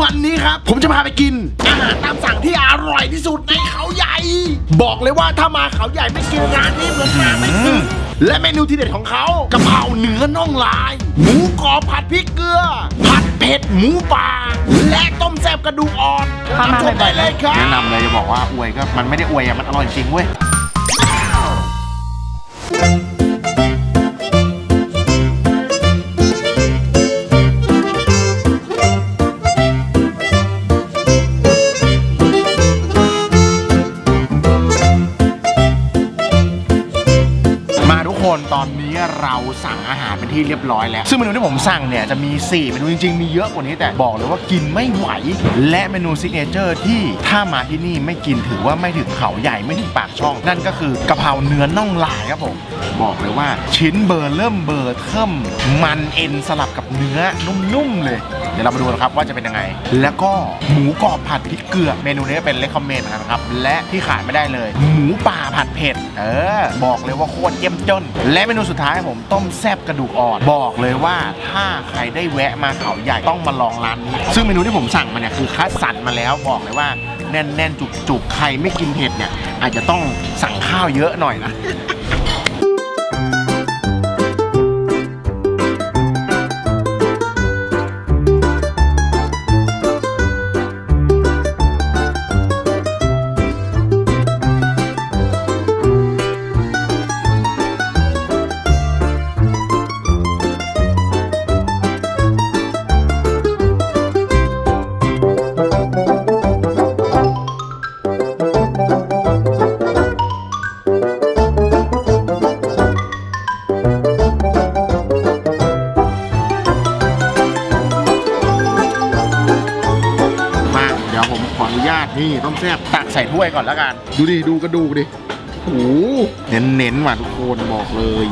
วันนี้ครับ ผมจะพาไปกิน อาหารตามสั่งที่อร่อยที่สุดในเขาใหญ่ บอกเลยว่าถ้ามาเขาใหญ่ไม่กินร้านนี้เหมือนมาไม่ถึงและเมนูที่เด็ดของเขากะเพราเนื้อน่องลาย หมูกรอบผัดพริกเกลือ ผัดเผ็ดหมูป่าและต้มแซ่บกระดูกอ่อนพามาชมได้เลยครับแนะนำเลยจะบอกว่าอวยก็มันไม่ได้อวยอะมันอร่อยจริงเว้ย ที่เรียบร้อยแล้ว ซึ่งเมนูที่ผมสั่งเนี่ยจะมี 4 เมนูจริงๆ มีเยอะกว่านี้แต่บอกเลยว่ากินไม่ไหว และเมนูซิกเนเจอร์ที่ถ้ามาที่นี่ไม่กินถือว่าไม่ถึงเขาใหญ่ไม่ถึงปากช่อง นั่นก็คือกะเพราเนื้อน่องลายครับผม บอกเลยว่าชิ้นเบอร์เริ่มเบอร์เทิมมันเอ็นสลับกับเนื้อนุ่มๆเลย เดี๋ยวเรามาดูนะครับว่าจะเป็นยังไง แล้วก็หมูกรอบผัดพริกเกลือ เมนูนี้เป็นเลคคอมเมนต์นะครับ และที่ขาดไม่ได้เลย หมูป่าผัดเผ็ด เออ บอกเลยว่าโคตรเยี่ยมจน และเมนูสุดท้ายผมต้มแซ่บกระดูกอ่อน บอกเลยว่าถ้าใครได้แวะมาเขาใหญ่ต้องมาลองร้านนี้ ซึ่งเมนูที่ผมสั่งมาเนี่ยคือคัดสรรมาแล้วบอกเลยว่าแน่นๆจุกๆใครไม่กินเผ็ดเนี่ยอาจจะต้องสั่งข้าวเยอะหน่อยนะ ผมขออนุญาตนี่ต้มแซ่บตักใส่ถ้วยก่อนแล้วกัน ดูดิ ดูกระดูกดิโอ้โหเน้นๆว่ะทุกคนบอกเลย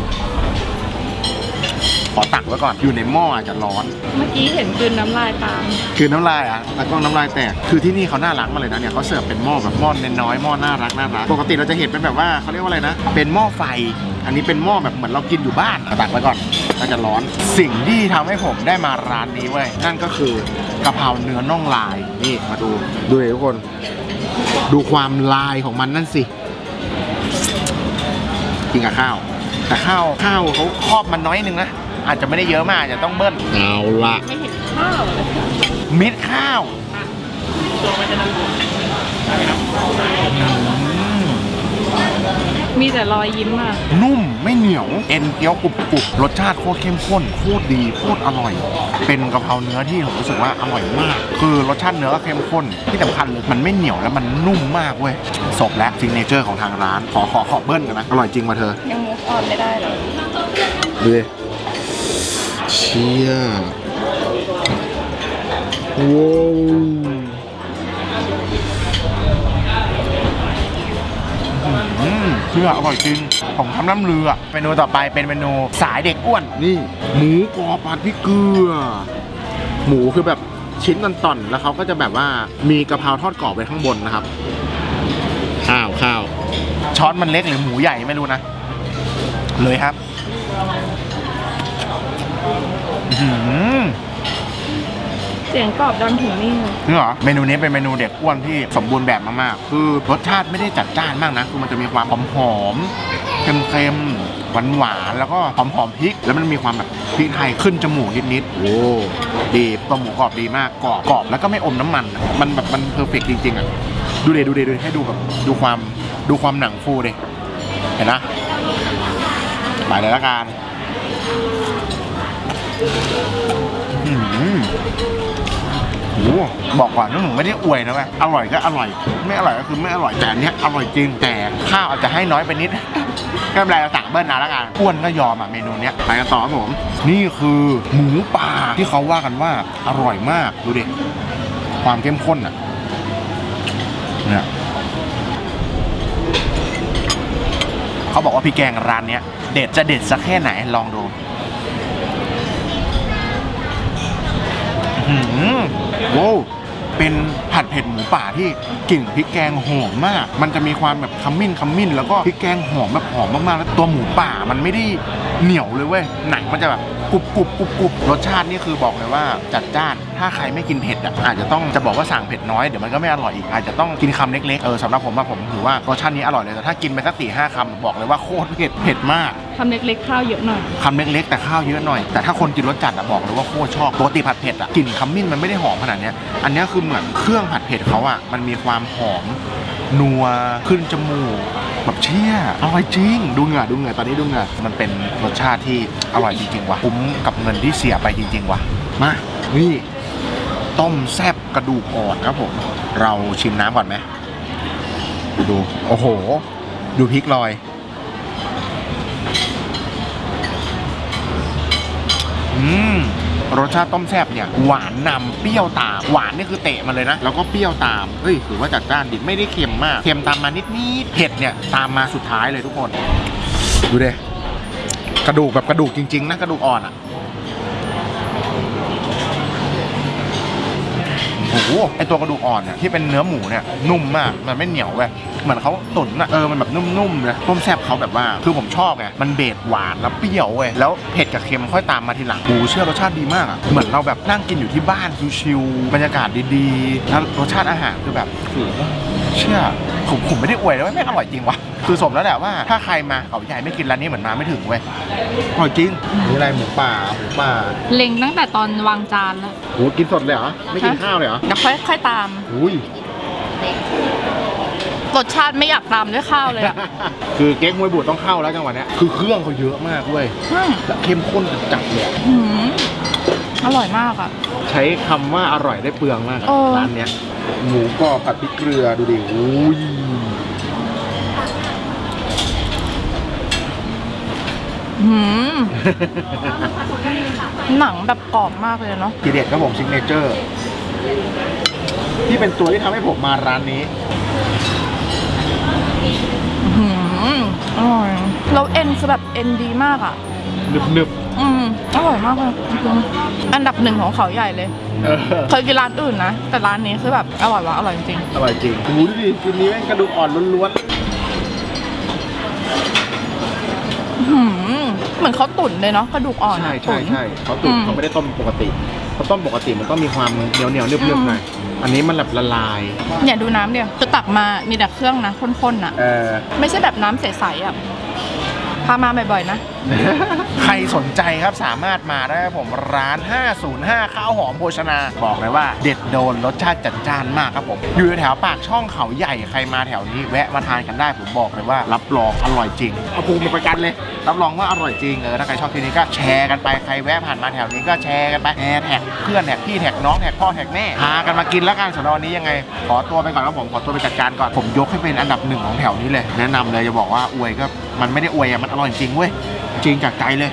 ขอตักไว้ก่อนอยู่ในหม้ออาจจะร้อน เมื่อกี้เห็นกลืนน้ำลายตามคือน้ำลายอะแล้วก็น้ำลายแตก คือที่นี่เขาน่ารักมากเลยนะเนี่ยเขาเสิร์ฟเป็นหม้อแบบหม้อน้อยๆหม้อน่ารักน่ารัก ปกติเราจะเห็นเป็นแบบว่าเขาเรียกว่าอะไรนะ เป็นหม้อไฟ อันนี้เป็นหม้อแบบเหมือนเรากินอยู่บ้านตักไว้ก่อน น่าจะร้อน สิ่งที่ทำให้ผมได้มาร้านนี้เว้ยนั่นก็คือกะเพราเนื้อน่องลายนี่มาดูดูเลยทุกคน ดูความลายของมันนั่นสิกินกับข้าว แต่ข้าวข้าวเขาครอบมันน้อยนึงนะอาจจะไม่ได้เยอะมากอาจจะต้องเบิ้ลเอาละไม่เห็นข้าวเลยมิดข้าวมี แต่รอยยิ้มอะ นุ่มไม่เหนียว เอ็นเกี๊ยวกรุบกรุบรสชาติโคตรเข้มข้นโคตรดีโคตรอร่อย เป็นกะเพราเนื้อที่ผมรู้สึกว่าอร่อยมาก คือรสชาติเนื้อก็เข้มข้นที่สำคัญเลยมันไม่เหนียวแล้วมันนุ่มมากเว้ยสบและซิงเนเจอร์ของทางร้าน ขอขอขอเบิ้ลกันนะอร่อยจริงมาเธอ ยังมุกออนไม่ได้เลยดูดิเชี่ยว้าว เชื่ออร่อยจริงผมทำน้ำเรือเมนูต่อไปเป็นเมนูสายเด็กอ้วน นี่หมูกรอบผัดพริกเกลือ หมูคือแบบชิ้นต่อนๆแล้วเขาก็จะแบบว่ามีกะเพราทอดกรอบไว้ข้างบนนะครับ ข้าวข้าวช้อนมันเล็กหรือหมูใหญ่ไม่รู้นะ เลยครับ อื้อหือเสียงกรอบดังถึงนี่เลยนี่เหรอเมนูนี้เป็นเมนูเด็กอ้วนที่สมบูรณ์แบบมากๆ คือรสชาติไม่ได้จัดจ้านมากนะ คือมันจะมีความหอมหอมๆเค็มๆหวานหวานๆแล้วก็หอมหอมๆพริก แล้วมันมีความแบบพริกไทยขึ้นจมูกนิดๆโอ้ดีตัวหมูกรอบดีมากกรอบกรอบแล้วก็ไม่อมน้ำมันอะมันแบบมันเพอร์เฟกจริงๆอะดูเดดูเดดูดิให้ดูแบบดูความดูความหนังฟูเดเห็นนะไปเลยละกัน อื้อหือ โอ้บอกก่อนว่าหนูไม่ได้อวยนะเว้ยอร่อยก็อร่อย ไม่อร่อยก็คือไม่อร่อยแต่อันเนี้ยอร่อยจริงแต่ข้าวอาจจะให้น้อยไปนิดไม่เป็นไรเราสั่งเบิ้ลนะแล้วกันอ้วนก็ยอมอะเมนูเนี้ยไปกันต่อครับผม นี่คือหมูป่าที่เขาว่ากันว่าอร่อยมากดูดิความเข้มข้นอะเนี่ยเขาบอกว่าพี่แกงร้านเนี้ยเด็ดจะเด็ดสักแค่ไหนลองดู อื้อหือโว้วเป็นผัดเผ็ดหมูป่าที่กลิ่นพริกแกงหอมมาก มันจะมีความแบบขมิ้นขมิ้นแล้วก็พริกแกงหอมแบบหอมมากๆ แล้วตัวหมูป่ามันไม่ได้เหนียวเลยเว้ย หนังมันจะแบบ กรุบกรุบกรุบกรุบรสชาตินี่คือบอกเลยว่าจัดจ้าน ถ้าใครไม่กินเผ็ดอะอาจจะต้องจะบอกว่าสั่งเผ็ดน้อยเดี๋ยวมันก็ไม่อร่อยอีกอาจจะต้องกินคำเล็กๆเออสำหรับผมว่าผมถือว่ารสชาตินี้อร่อยเลยแต่ถ้ากินไปสักสี่ห้าคำบอกเลยว่าโคตรเผ็ดเผ็ดมากทำเล็กๆข้าวเยอะหน่อยคำเล็กๆ แต่ข้าวเยอะหน่อย แต่ถ้าคนกินรสจัดอะบอกเลยว่าโคตรชอบปกติผัดเผ็ดอะกลิ่นขมิ้นมันไม่ได้หอมขนาดเนี้ยอันเนี้ยคือเหมือนเครื่องผัดเผ็ดเขาอะมันมีความหอมนัวขึ้นจมูก แบบเชี่ยอร่อยจริง ดูเหงื่อดูเหงื่อตอนนี้ดูเหงื่อมันเป็นรสชาติที่อร่อยจริงๆว่ะคุ้มกับเงินที่เสียไปจริง ๆ ว่ะมานี่ต้มแซบกระดูกอ่อนครับผม เราชิมน้ำก่อนไหมดูโอ้โห ดูพริกลอยอืม รสชาติต้มแซ่บเนี่ยหวานนำเปรี้ยวตาม หวานนี่คือเตะมาเลยนะ แล้วก็เปรี้ยวตามเฮ้ยถือว่าจัดจ้านดิไม่ได้เค็มมาก เค็มตามมานิดนิดเผ็ดเนี่ยตามมาสุดท้ายเลยทุกคน ดูเดกระดูกแบบกระดูกจริงๆนะกระดูกอ่อนอะโอ้โหไอตัวกระดูกอ่อนเนี่ยที่เป็นเนื้อหมูเนี่ยนุ่มมากมันไม่เหนียวเว้ย เหมือนเขาตุ๋นอะเออมันแบบนุ่มๆเลยต้มแซ่บเขาแบบว่าคือผมชอบไงมันเบสหวานแล้วเปรี้ยวเว้ยแล้วเผ็ดกับเค็มค่อยตามมาทีหลังโอ้โหเชื่อรสชาติดีมากอะเหมือนเราแบบนั่งกินอยู่ที่บ้านชิวๆบรรยากาศดีๆแล้วรสชาติอาหารคือแบบโอ้โหเชื่อผมผมไม่ได้อวยเลยว่าไม่งอร่อยจริงวะคือสมแล้วแหละว่าถ้าใครมาเขาใหญ่ไม่กินร้านนี้เหมือนมาไม่ถึงเว้ยอร่อยจริงนี่อะไรหมูป่าหมูป่าเล็งตั้งแต่ตอนวางจานแล้วโหกินสดเลยเหรอไม่กินข้าวเลยเหรอแล้วค่อยค่อยตามอุ้ย รสชาติไม่อยากตามด้วยข้าวเลยอะ คือเก๊กมวยบูดต้องเข้าแล้วจังหวะเนี้ยคือเครื่องเขาเยอะมากเว้ยอืมและเข้มข้นจัดๆเลยอะหืมอร่อยมากอะใช้คำว่าอร่อยได้เปลืองมากอะเออ ร้านเนี้ยหมูกรอบผัดพริกเกลือดูดิอุ้ยหืมหนังแบบกรอบมากเลยเนาะ ทีเด็ดครับผมซิกเนเจอร์ที่เป็นตัวที่ทำให้ผมมาร้านนี้ หืมอร่อยแล้วเอ็นคือแบบเอ็นดีมากอะหนึบอืมอร่อยมากเลยจริงๆอันดับหนึ่งของเขาใหญ่เลย ๆเออเคยกินร้านอื่นนะ แต่ร้านนี้คือแบบอร่อยวะอร่อยจริงอร่อยจริงหมูดูดิกินนี้แม่งกระดูกอ่อนล้วนๆหืมเหมือนเขาตุ๋นเลยเนาะกระดูกอ่อนๆ อะใช่ใช่ตุ๋น ใช่เขาตุ๋นอืม เขาไม่ได้ต้มปกติเขาต้มปกติมันต้องมีความเหนียวเหนียวๆเนึบๆหน่อยอันนี้มันแบบละลายเนี่ยดูน้ำเดียวคือตักมามีแต่เครื่องนะข้นๆนะเออ ไม่ใช่แบบน้ำใสๆอะ พามาบ่อยๆนะ ใครสนใจครับสามารถมาได้ครับผมร้าน 505 ข้าวหอมโภชนา บอกเลยว่าเด็ดโดนรสชาติจัดจ้านมากครับผม อยู่แถวปากช่องเขาใหญ่ใครมาแถวนี้แวะมาทานกันได้ผมบอกเลยว่ารับรองอร่อยจริงเอาภูมิมาประกันเลย รับรองว่าอร่อยจริงเออถ้าใครชอบทีนี้ก็แชร์กันไปใครแวะผ่านมาแถวนี้ก็แชร์กันไปแชร์แท็กเพื่อนแท็กพี่แท็กน้องแท็กพ่อแท็กแม่พากันมากินแล้วกันสำหรับวันนี้ยังไง ขอตัวไปก่อนครับผมขอตัวไปจัดการก่อนผมยกให้เป็นอันดับหนึ่งของแถวนี้เลย แนะนำเลยจะบอกว่าอวยก็มันไม่ได้อวยอะมันอร่อยจริงเว้ยจริงจากใจเลย